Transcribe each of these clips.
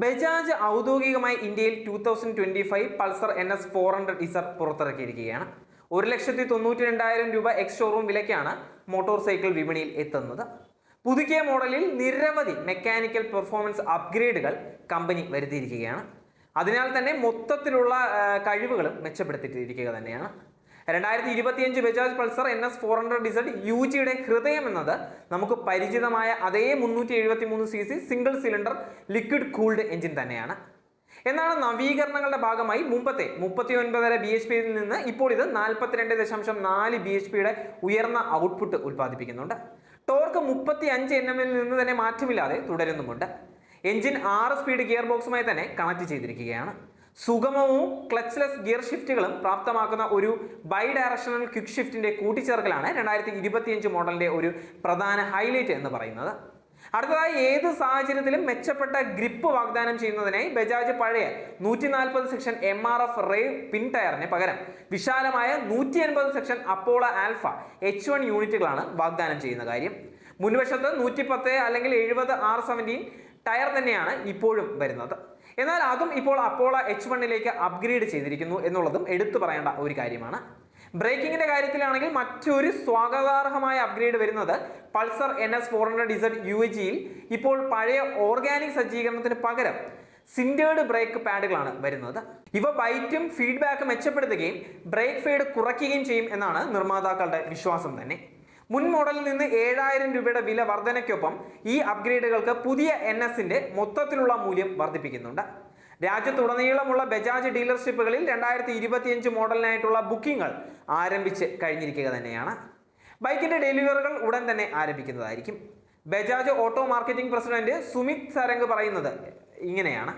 ബജാജ് ഔദ്യോഗികമായി ഇന്ത്യയിൽ two thousand twenty five Pulsar N S four hundred Z പുറത്തിറക്കിയിരിക്കുകയാണ്. ഒരു ലക്ഷത്തി തൊണ്ണൂറ്റി രണ്ടായിരം രൂപ എക്സ് ഷോറൂം വിലയ്ക്കാണ് മോട്ടോർ സൈക്കിൾ വിപണിയിൽ എത്തുന്നത്. പുതുക്കിയ മോഡലിൽ നിരവധി മെക്കാനിക്കൽ പെർഫോമൻസ് അപ്ഗ്രേഡുകൾ കമ്പനി വരുത്തിയിരിക്കുകയാണ്. അതിനാൽ തന്നെ മൊത്തത്തിലുള്ള കഴിവുകളും മെച്ചപ്പെടുത്തിയിരിക്കുക തന്നെയാണ്. രണ്ടായിരത്തി ഇരുപത്തിയഞ്ച് Bajaj Pulsar N S four hundred Z U ജിയുടെ ഹൃദയം എന്നത് നമുക്ക് പരിചിതമായ അതേ മുന്നൂറ്റി എഴുപത്തി മൂന്ന് C C single cylinder liquid cooled engine തന്നെയാണ്. എന്നാണ് നവീകരണങ്ങളുടെ ഭാഗമായി മുമ്പത്തെ മുപ്പത്തി ഒൻപതര ബി എച്ച് പിയിൽ നിന്ന് ഇപ്പോൾ ഇത് നാൽപ്പത്തിരണ്ട് ദശാംശം നാല് ബി എച്ച് പിയുടെ ഉയർന്ന ഔട്ട്പുട്ട് ഉൽപ്പാദിപ്പിക്കുന്നുണ്ട്. ടോർക്ക് മുപ്പത്തി അഞ്ച് എൻ എമ്മിൽ നിന്ന് തന്നെ മാറ്റമില്ലാതെ തുടരുന്നുമുണ്ട്. എഞ്ചിൻ ആറ് സ്പീഡ് ഗിയർ ബോക്സുമായി തന്നെ കണക്ട് ചെയ്തിരിക്കുകയാണ്. സുഗമവും ക്ലച്ച്ലെസ് ഗിയർ ഷിഫ്റ്റുകളും പ്രാപ്തമാക്കുന്ന ഒരു ബൈ ഡയറക്ഷണൽ ക്വിക്ക് ഷിഫ്റ്റിന്റെ കൂട്ടിച്ചേർക്കലാണ് രണ്ടായിരത്തി ഇരുപത്തിയഞ്ച് മോഡലിന്റെ ഒരു പ്രധാന ഹൈലൈറ്റ് എന്ന് പറയുന്നത്. അടുത്തതായി ഏത് സാഹചര്യത്തിലും മെച്ചപ്പെട്ട ഗ്രിപ്പ് വാഗ്ദാനം ചെയ്യുന്നതിനായി ബജാജ് പഴയ നൂറ്റി നാൽപ്പത് section M R F rev പിൻ ടയറിന് പകരം വിശാലമായ നൂറ്റി അൻപത് section Apollo alpha H one യൂണിറ്റുകളാണ് വാഗ്ദാനം ചെയ്യുന്ന കാര്യം. മുൻവശത്ത് നൂറ്റി പത്ത് അല്ലെങ്കിൽ എഴുപത് ആർ സെവന്റീൻ ടയർ തന്നെയാണ് ഇപ്പോഴും വരുന്നത്. എന്നാൽ അതും ഇപ്പോൾ അപ്പോള എച്ച് വണ്ണിലേക്ക് അപ്ഗ്രേഡ് ചെയ്തിരിക്കുന്നു എന്നുള്ളതും എടുത്തു പറയേണ്ട ഒരു കാര്യമാണ്. ബ്രേക്കിങ്ങിന്റെ കാര്യത്തിലാണെങ്കിൽ മറ്റൊരു സ്വാഗതാർഹമായ അപ്ഗ്രേഡ് വരുന്നത് Pulsar N S four hundred Z U ജിയിൽ ഇപ്പോൾ പഴയ ഓർഗാനിക് സജ്ജീകരണത്തിന് പകരം സിൻഡേർഡ് ബ്രേക്ക് പാഡുകളാണ് വരുന്നത്. ഇവ ബൈറ്റും ഫീഡ്ബാക്കും മെച്ചപ്പെടുത്തുകയും ബ്രേക്ക് ഫീഡ് കുറയ്ക്കുകയും ചെയ്യും എന്നാണ് നിർമ്മാതാക്കളുടെ വിശ്വാസം തന്നെ. മുൻ മോഡലിൽ നിന്ന് ഏഴായിരം രൂപയുടെ വില വർധനയ്ക്കൊപ്പം ഈ അപ്ഗ്രേഡുകൾക്ക് പുതിയ എൻ എസിന്റെ മൊത്തത്തിലുള്ള മൂല്യം വർദ്ധിപ്പിക്കുന്നുണ്ട്. രാജ്യത്തുടനീളമുള്ള ബജാജ് ഡീലർഷിപ്പുകളിൽ രണ്ടായിരത്തി ഇരുപത്തിയഞ്ച് മോഡലിനായിട്ടുള്ള ബുക്കിംഗുകൾ ആരംഭിച്ച് കഴിഞ്ഞിരിക്കുക തന്നെയാണ്. ബൈക്കിന്റെ ഡെലിവറികൾ ഉടൻ തന്നെ ആരംഭിക്കുന്നതായിരിക്കും. Bajaj auto marketing president Sumit Sarang പറയുന്നത് ഇങ്ങനെയാണ്.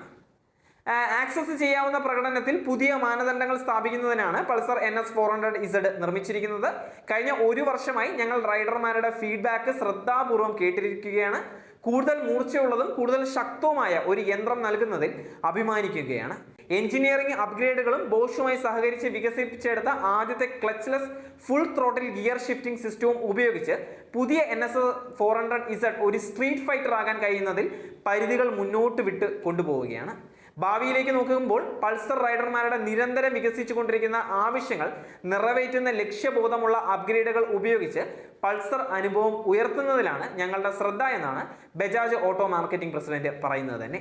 ആക്സസ് ചെയ്യാവുന്ന പ്രകടനത്തിൽ പുതിയ മാനദണ്ഡങ്ങൾ സ്ഥാപിക്കുന്നതിനാണ് Pulsar N S four hundred Z നിർമ്മിച്ചിരിക്കുന്നത്. കഴിഞ്ഞ ഒരു വർഷമായി ഞങ്ങൾ റൈഡർമാരുടെ ഫീഡ്ബാക്ക് ശ്രദ്ധാപൂർവം കേട്ടിരിക്കുകയാണ്. കൂടുതൽ മൂർച്ചയുള്ളതും കൂടുതൽ ശക്തവുമായ ഒരു യന്ത്രം നൽകുന്നതിൽ അഭിമാനിക്കുകയാണ്. എഞ്ചിനീയറിംഗ് അപ്ഗ്രേഡുകളും ബോഷുമായി സഹകരിച്ച് വികസിപ്പിച്ചെടുത്ത ആദ്യത്തെ clutchless full throttle gear shifting സിസ്റ്റവും ഉപയോഗിച്ച് പുതിയ N S four hundred Z ഒരു സ്ട്രീറ്റ് ഫൈറ്റർ ആകാൻ കഴിയുന്നതിൽ പരിധികൾ മുന്നോട്ട് വിട്ട് കൊണ്ടുപോവുകയാണ്. ഭാവിയിലേക്ക് നോക്കുമ്പോൾ പൾസർ റൈഡർമാരുടെ നിരന്തരം വികസിച്ചുകൊണ്ടിരിക്കുന്ന ആവശ്യങ്ങൾ നിറവേറ്റുന്ന ലക്ഷ്യബോധമുള്ള അപ്ഗ്രേഡുകൾ ഉപയോഗിച്ച് പൾസർ അനുഭവം ഉയർത്തുന്നതിലാണ് ഞങ്ങളുടെ ശ്രദ്ധ എന്നാണ് ബജാജ് ഓട്ടോ മാർക്കറ്റിംഗ് പ്രസിഡന്റ് പറയുന്നത് തന്നെ.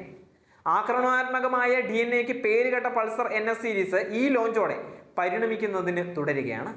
ആക്രമണാത്മകമായ ഡി എൻ എക്ക് പേരുകെട്ട പൾസർ എൻ എസ് സീരീസ് ഈ ലോഞ്ചോടെ പരിണമിക്കുന്നതിന് തുടരുകയാണ്.